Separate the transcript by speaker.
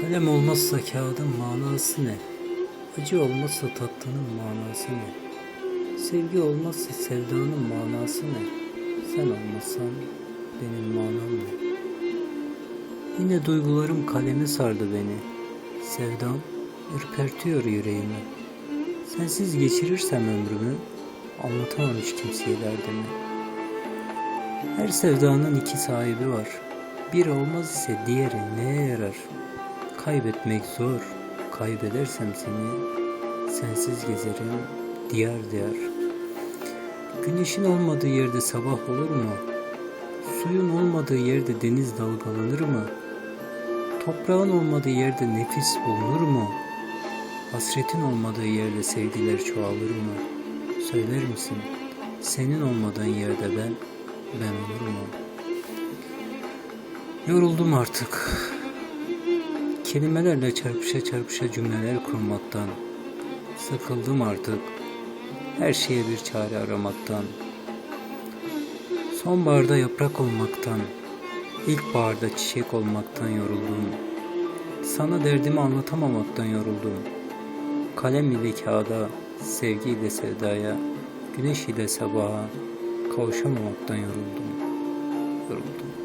Speaker 1: Kalem olmazsa kağıdın manası ne? Acı olmazsa tatlının manası ne? Sevgi olmazsa sevdanın manası ne? Sen olmasan benim manam ne? Yine duygularım kalemi sardı beni. Sevdam ürpertiyor yüreğimi. Sensiz geçirirsem ömrümü anlatamam hiç kimseye derdimi. Her sevdanın iki sahibi var. Biri olmaz ise diğeri neye yarar? Kaybetmek zor. Kaybedersem seni sensiz gezerim diyar diyar. Güneşin olmadığı yerde sabah olur mu? Suyun olmadığı yerde deniz dalgalanır mı? Toprağın olmadığı yerde nefis bulunur mu? Hasretin olmadığı yerde sevgiler çoğalır mı? Söyler misin? Senin olmadığın yerde ben, ben olur mu? Yoruldum artık. Kelimelerle çarpışa çarpışa cümleler kurmaktan. Sıkıldım artık. Her şeye bir çare aramaktan. Sonbaharda yaprak olmaktan. İlkbaharda çiçek olmaktan yoruldum. Sana derdimi anlatamamaktan yoruldum. Kalem ile kağıda, sevgi ile sevdaya, güneş ile sabaha kavuşamamaktan yoruldum. Yoruldum.